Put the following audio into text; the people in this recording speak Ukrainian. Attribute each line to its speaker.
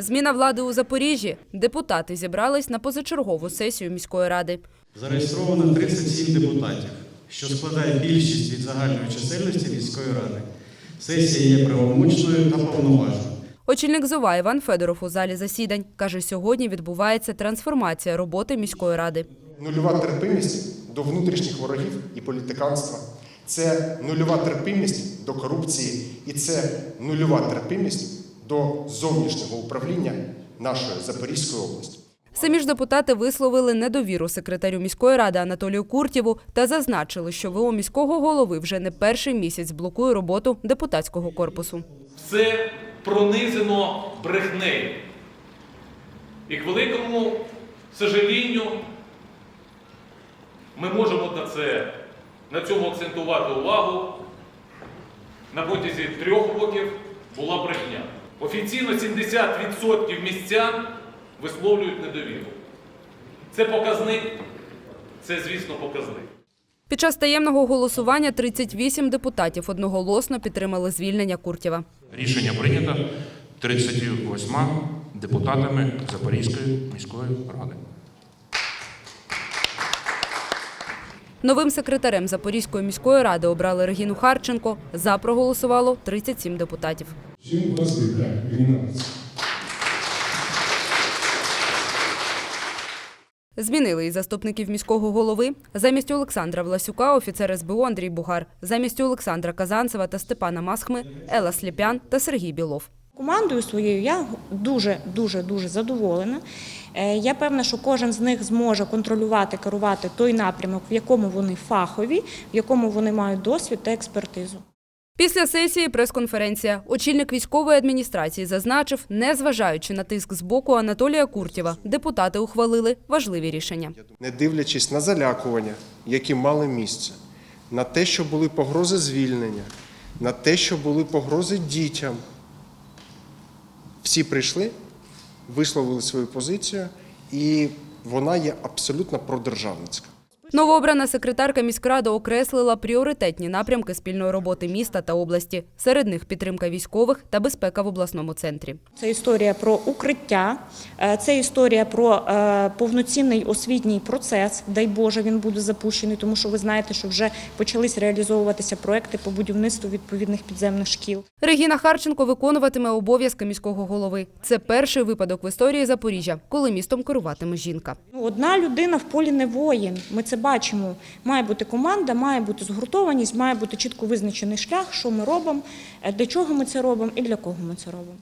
Speaker 1: Зміна влади у Запоріжжі. Депутати зібрались на позачергову сесію міської ради.
Speaker 2: Зареєстровано 37 депутатів, що складає більшість від загальної чисельності міської ради. Сесія є правомочною та повноважною.
Speaker 1: Очільник ЗОВА Іван Федоров у залі засідань каже, сьогодні відбувається трансформація роботи міської ради.
Speaker 3: Нульова терпимість до внутрішніх ворогів і політиканства. Це нульова терпимість до корупції, і це нульова терпимість до зовнішнього управління нашої Запорізької області.
Speaker 1: Самі ж депутати висловили недовіру секретарю міської ради Анатолію Куртєву та зазначили, що ВО міського голови вже не перший місяць блокує роботу депутатського корпусу.
Speaker 4: Все пронизано брехнею. І к великому сожалінню ми можемо на це на цьому акцентувати увагу. На протязі трьох років була брехня. Офіційно 70% містян висловлюють недовіру. Це показник, це, звісно, показник.
Speaker 1: Під час таємного голосування 38 депутатів одноголосно підтримали звільнення Куртєва.
Speaker 5: Рішення прийнято 38 депутатами Запорізької міської ради.
Speaker 1: Новим секретарем Запорізької міської ради обрали Регіну Харченко. За проголосувало 37 депутатів. Змінили і заступників міського голови. Замість Олександра Власюка офіцер СБУ Андрій Бугар. Замість Олександра Казанцева та Степана Масхми Ела Сліпян та Сергій Білов.
Speaker 6: Командою своєю я дуже дуже дуже задоволена. Е, Я певна, що кожен з них зможе контролювати, керувати той напрямок, в якому вони фахові, в якому вони мають досвід та експертизу.
Speaker 1: Після сесії прес-конференція. Очільник військової адміністрації зазначив, незважаючи на тиск з боку Анатолія Куртєва, депутати ухвалили важливі рішення.
Speaker 3: Не дивлячись на залякування, які мали місце, на те, що були погрози звільнення, на те, що були погрози дітям, всі прийшли, висловили свою позицію, і вона є абсолютно продержавницька.
Speaker 1: Новообрана секретарка міськради окреслила пріоритетні напрямки спільної роботи міста та області. Серед них підтримка військових та безпека в обласному центрі.
Speaker 6: Це історія про укриття, е, це історія про е, повноцінний освітній процес. Дай Боже, він буде запущений, тому що ви знаєте, що вже почались реалізовуватися проекти по будівництву відповідних підземних шкіл.
Speaker 1: Регіна Харченко виконуватиме обов'язки міського голови. Це перший випадок в історії Запоріжжя, коли містом керуватиме жінка.
Speaker 6: Ну, Одна людина в полі не воїн. Ми це бачимо. Має бути команда, має бути згуртованість, має бути чітко визначений шлях, що ми робимо, е, для чого ми це робимо і для кого ми це робимо.